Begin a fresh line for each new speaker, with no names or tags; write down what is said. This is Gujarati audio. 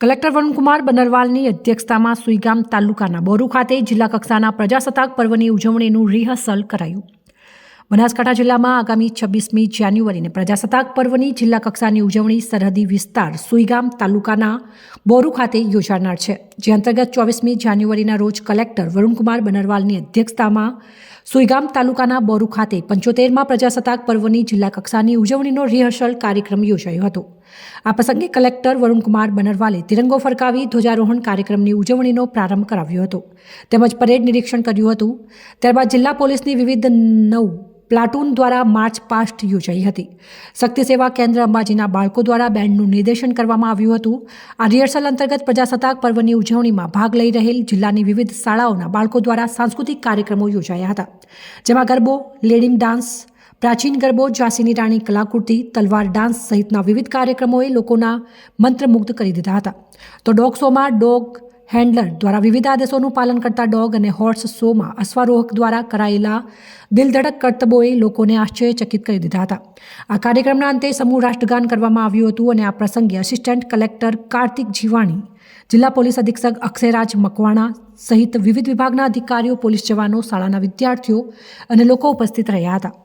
કલેક્ટર વરુણકુમાર બનરવાલની અધ્યક્ષતામાં સુઈગામ તાલુકાના બોરુ ખાતે જિલ્લા કક્ષાના પ્રજાસત્તાક પર્વની ઉજવણીનું રિહર્સલ કરાયું. બનાસકાંઠા જિલ્લામાં આગામી છવ્વીસમી જાન્યુઆરીને પ્રજાસત્તાક પર્વની જિલ્લા કક્ષાની ઉજવણી સરહદી વિસ્તાર સુઈગામ તાલુકાના બોરુ ખાતે યોજાનાર છે. જે અંતર્ગત ચોવીસમી જાન્યુઆરીના રોજ કલેક્ટર વરુણકુમાર બનરવાલની અધ્યક્ષતામાં સુઈગામ તાલુકાના બોરુ ખાતે પંચોતેરમાં પ્રજાસત્તાક પર્વની જિલ્લા કક્ષાની ઉજવણીનો રિહર્સલ કાર્યક્રમ યોજાયો હતો. આ પ્રસંગે કલેક્ટર વરુણકુમાર બનરવાલે તિરંગો ફરકાવી ધ્વજારોહણ કાર્યક્રમની ઉજવણીનો પ્રારંભ કરાવ્યો હતો. તેમજ પરેડ નિરીક્ષણ કર્યું હતું. ત્યારબાદ જિલ્લા પોલીસની વિવિધ નવ પ્લાટૂન દ્વારા માર્ચ પાસ્ટ યોજાઈ હતી. શક્તિ સેવા કેન્દ્ર અંબાજીના બાળકો દ્વારા બેન્ડનું નિર્દેશન કરવામાં આવ્યું હતું. આ રિહર્સલ અંતર્ગત પ્રજાસત્તાક પર્વની ઉજવણીમાં ભાગ લઈ રહેલ જિલ્લાની વિવિધ શાળાઓના બાળકો દ્વારા સાંસ્કૃતિક કાર્યક્રમો યોજાયા હતા. જેમાં ગરબો, લેડિંગ ડાન્સ પ્રાચીન ગરબો, ઝાંસીની રાણી કલાકૃતિ, તલવાર ડાન્સ સહિતના વિવિધ કાર્યક્રમોએ લોકોના મંત્રમુગ્ધ કરી દીધા હતા. તો ડોગ શોમાં ડોગ હેન્ડલર દ્વારા વિવિધ આદેશોનું પાલન કરતા ડોગ અને હોર્સ શોમાં અશ્વારોહક દ્વારા કરાયેલા દિલધડક કર્તબોએ લોકોને આશ્ચર્યચકિત કરી દીધા હતા. આ કાર્યક્રમના અંતે સમૂહ રાષ્ટ્રગાન કરવામાં આવ્યું હતું અને આ પ્રસંગે આસિસ્ટન્ટ કલેક્ટર કાર્તિક જીવાણી, જિલ્લા પોલીસ અધિક્ષક અક્ષયરાજ મકવાણા સહિત વિવિધ વિભાગના અધિકારીઓ, પોલીસ જવાનો, શાળાના વિદ્યાર્થીઓ અને લોકો ઉપસ્થિત રહ્યા હતા.